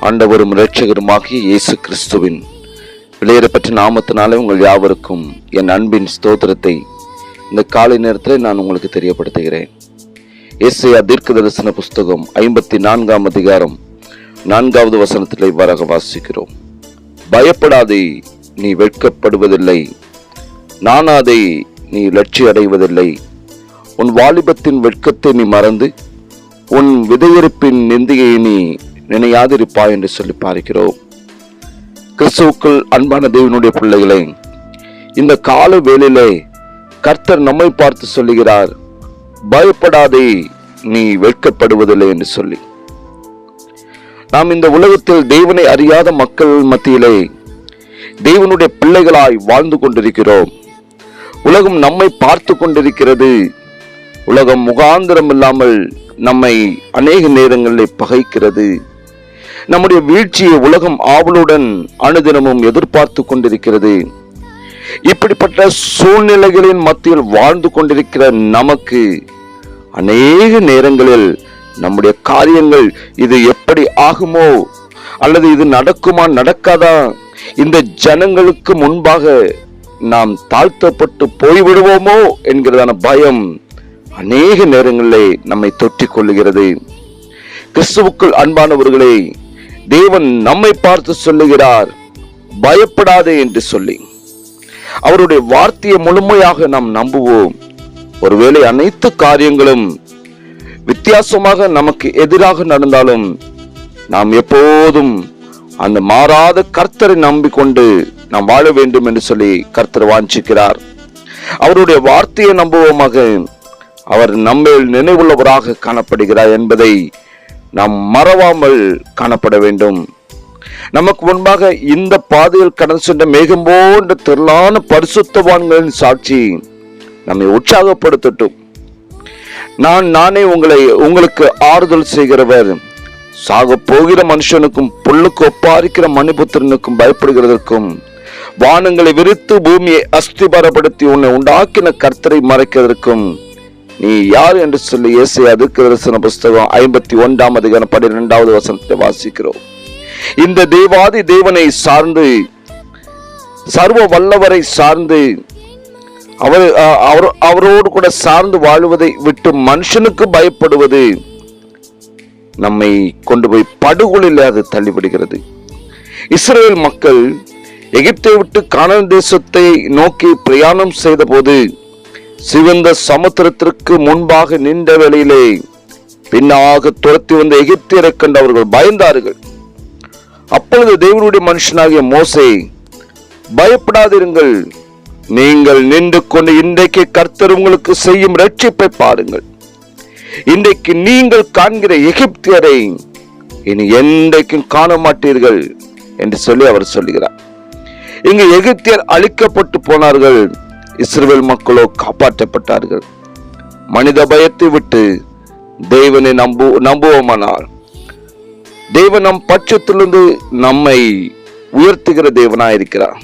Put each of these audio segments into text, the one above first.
ஆண்டவரும் இரட்சகருமாகிய இயேசு கிறிஸ்துவின் விலையேறப்பட்ட நாமத்தினாலே உங்கள் யாவருக்கும் என் அன்பின் ஸ்தோத்திரத்தை இந்த காலை நேரத்தில் நான் உங்களுக்கு தெரியப்படுத்துகிறேன். ஏசையா தீர்க்க தரிசன புஸ்தகம் ஐம்பத்தி நான்காம் அதிகாரம் நான்காவது வசனத்தில் இவ்வாறாக வாசிக்கிறோம். பயப்படாதே நீ வெட்கப்படுவதில்லை. நானாதை நீ லட்சி அடைவதில்லை உன் வாலிபத்தின் வெட்கத்தை நீ மறந்து உன் விதையிருப்பின் நிந்தையை நீ நினையாதிருப்பாய் என்று சொல்லி பார்க்கிறோம். கிறிஸ்துவுக்குள் அன்பான தேவனுடைய பிள்ளைகளை இந்த கால வேளையிலே கர்த்தர் நம்மை பார்த்து சொல்லுகிறார் பயப்படாதே நீ வெட்கப்படுவதில்லை என்று சொல்லி. நாம் இந்த உலகத்தில் தேவனை அறியாத மக்கள் மத்தியிலே தேவனுடைய பிள்ளைகளாய் வாழ்ந்து கொண்டிருக்கிறோம். உலகம் நம்மை பார்த்து கொண்டிருக்கிறது. உலகம் முகாந்திரம் இல்லாமல் நம்மை அநேக நேரங்களில் பகைக்கிறது. நம்முடைய வீழ்ச்சியை உலகம் ஆவலுடன் அனுதினமும் எதிர்பார்த்து கொண்டிருக்கிறது. இப்படிப்பட்ட சூழ்நிலைகளின் மத்தியில் வாழ்ந்து கொண்டிருக்கிற நமக்கு அநேக நேரங்களில் நம்முடைய காரியங்கள் இது எப்படி ஆகுமோ? அல்லது இது நடக்குமா நடக்காதா? இந்த ஜனங்களுக்கு முன்பாக நாம் தாழ்த்தப்பட்டு போய்விடுவோமோ என்கிறதான பயம் அநேக நேரங்களிலே நம்மை தொற்றிக் கொள்ளுகிறது. கிறிஸ்துவுக்குள் அன்பானவர்களே தேவன் நம்மை பார்த்து சொல்லுகிறார் பயப்படாதே என்று சொல்லி. அவருடைய வார்த்தையை முழுமையாக நாம் நம்புவோம். ஒருவேளை அனைத்து காரியங்களும் வித்தியாசமாக நமக்கு எதிராக நடந்தாலும் நாம் எப்போதும் அந்த மாறாத கர்த்தரை நம்பிக்கொண்டு நாம் வாழ வேண்டும் என்று சொல்லி கர்த்தர் வாஞ்சிக்கிறார். அவருடைய வார்த்தையை நம்புவோமாக அவர் நம்மேல் நினைவுள்ளவராக காணப்படுகிறார் என்பதை நாம் மறவாமல் காணப்பட வேண்டும். நமக்கு முன்பாக இந்த பாதையில் கடந்து சென்ற மேகம் போன்ற திரளான பரிசுத்தவான்களின் சாட்சி நம்மை உற்சாகப்படுத்தட்டும். நான் நானே உங்களை உங்களுக்கு ஆறுதல் செய்கிறவர். சாக போகிற மனுஷனுக்கும் புல்லுக்கு ஒப்பாரிக்கிற மணிபுத்திரனுக்கும் பயப்படுகிறதற்கும் வானங்களை விரித்து பூமியை அஸ்திபரப்படுத்தி உன்னை உண்டாக்கின கர்த்தரை மறைக்கிறதற்கும் நீ யார் என்று சொல்லி இயேசை அதுக்கு தரிசன புஸ்தகம் ஐம்பத்தி ஒன்றாம் அதிகாரம் பன்னிரெண்டாவது வசனத்தை வாசிக்கிறோம். இந்த தேவாதி தேவனை சார்ந்து சர்வ வல்லவரை சார்ந்து அவர் அவர் அவரோடு கூட சார்ந்து வாழுவதை விட்டு மனுஷனுக்கு பயப்படுவது நம்மை கொண்டு போய் படுகொலில் அது தள்ளிவிடுகிறது. இஸ்ரேல் மக்கள் எகிப்தை விட்டு கானல் தேசத்தை நோக்கி பிரயாணம் செய்தபோது சிவந்த சமுத்திரத்திற்கு முன்பாக நின்ற வேளையிலே பின்னாக துரத்தி வந்த எகிப்தியரை கண்டு அவர்கள் பயந்தார்கள். அப்பொழுது தேவனுடைய மனுஷனாகிய மோசை பயப்படாதிருங்கள். நீங்கள் நின்று கொண்டு இன்றைக்கு கர்த்தர் உங்களுக்கு செய்யும் ரட்சிப்பை பாருங்கள். இன்றைக்கு நீங்கள் காண்கிற எகிப்தியரை இனி என்றைக்கும் காண மாட்டீர்கள் என்று சொல்லி அவர் சொல்லுகிறார். இங்கு எகிப்தியர் அழிக்கப்பட்டு போனார்கள். இஸ்ரேல் மக்களோ காப்பாற்றப்பட்டார்கள். மனித பயத்தை விட்டு தேவனை நம்பு நம்புவோமானால் தேவன் நம் பட்சத்திலிருந்து நம்மை உயர்த்துகிற தேவனாயிருக்கிறார்.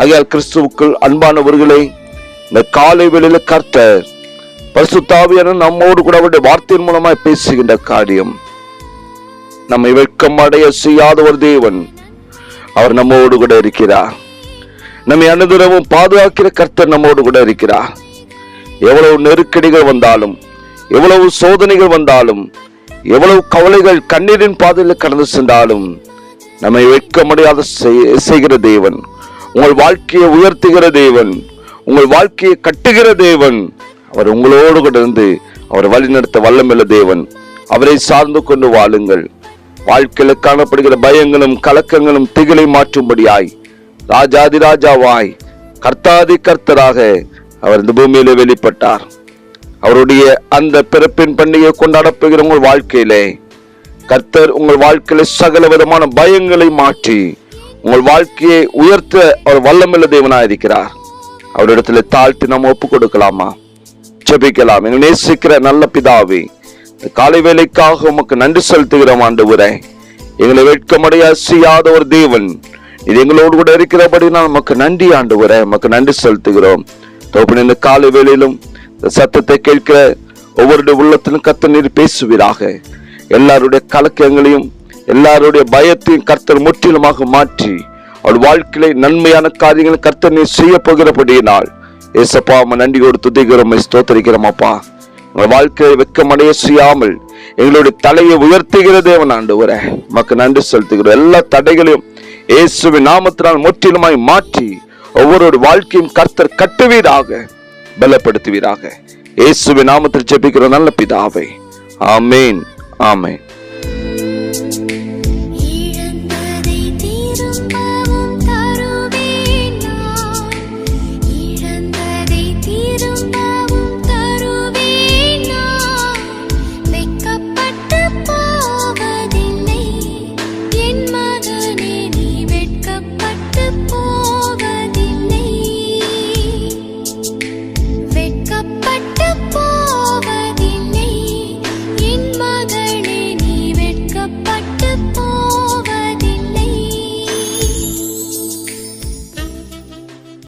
ஆகையால் கிறிஸ்துவுக்குள் அன்பானவர்களே இந்த காலை வேளையில கர்த்தர் பரிசுத்தாவியான நம்மோடு கூட அவருடைய வார்த்தையின் மூலமாய் பேசுகின்ற காரியம் நம்மை வெட்கம் அடைய செய்யாத ஒரு தேவன் அவர் நம்மோடு கூட இருக்கிறார். நம்மை அனுதினமும் பாதுகாக்கிற கர்த்தர் நம்மோடு கூட இருக்கிறார். எவ்வளவு நெருக்கடிகள் வந்தாலும் எவ்வளவு சோதனைகள் வந்தாலும் எவ்வளவு கவலைகள் கண்ணீரின் பாதையில் கடந்து சென்றாலும் நம்மை வைக்க செய்- செய்கிற தேவன் உங்கள் வாழ்க்கையை உயர்த்துகிற தேவன் உங்கள் வாழ்க்கையை கட்டுகிற தேவன் அவர் உங்களோடு கூட இருந்து அவர் வழிநடத்த வல்லமில்ல தேவன். அவரை சார்ந்து கொண்டு வாழுங்கள். வாழ்க்கையில் காணப்படுகிற பயங்களும் கலக்கங்களும் திகிலை மாற்றும்படியாய் ராஜாதி ராஜாவாய் கர்த்தாதி கர்த்தராக அவர் இந்த பூமியிலே வெளிப்பட்டார். அவருடைய அந்த பிறப்பின் பண்டிகை கொண்டாடப்படுகிற உங்கள் வாழ்க்கையிலே கர்த்தர் உங்கள் வாழ்க்கையில சகல விதமான பயங்களை மாற்றி உங்கள் வாழ்க்கையை உயர்த்த அவர் வல்லமில்ல தேவனாக இருக்கிறார். அவரிடத்துல தாழ்த்தி நாம் ஒப்பு கொடுக்கலாமா ஜபிக்கலாம். எங்கள் நேசிக்கிற நல்ல பிதாவே இந்த காலை வேலைக்காக உமக்கு நன்றி செலுத்துகிறோம் ஆண்டவரே. எங்களை வெட்கமடைய செய்யாத ஒரு தேவன் இது எங்களோடு கூட இருக்கிறபடி நான் நமக்கு நன்றி ஆண்டவரே. நமக்கு நன்றி செலுத்துகிறோம். தோப்பின இந்த காலை வேளையிலும் சத்தத்தை கேட்கிற ஒவ்வொருடைய உள்ளத்திலும் கத்த நீர் பேசுவீராக. எல்லாருடைய கலக்கங்களையும் எல்லாருடைய பயத்தையும் கர்த்தர் முற்றிலுமாக மாற்றி அவள் வாழ்க்கையில நன்மையான காரியங்களை கர்த்தர் நீர் செய்ய போகிறபடியினால் ஏசப்பா அம்மா கொடுத்து துதிக்கிறோம் ஸ்தோத்தரிக்கிறோம் அப்பா. உங்கள் வாழ்க்கையை வெக்கமடைய செய்யாமல் எங்களுடைய தலையை உயர்த்துகிற தேவன் ஆண்டு வர மக்கு நன்றி செலுத்துகிறோம். எல்லா தடைகளையும் இயேசுவின் நாமத்தினால் முற்றிலுமாய் மாற்றி ஒவ்வொரு வாழ்க்கையும் கர்த்தர் கட்டுவீராக. பலப்படுத்துவீராக. இயேசுவின் நாமத்தில் ஜெபிக்கிற நல்ல பிதாவை. ஆமேன். ஆமேன்.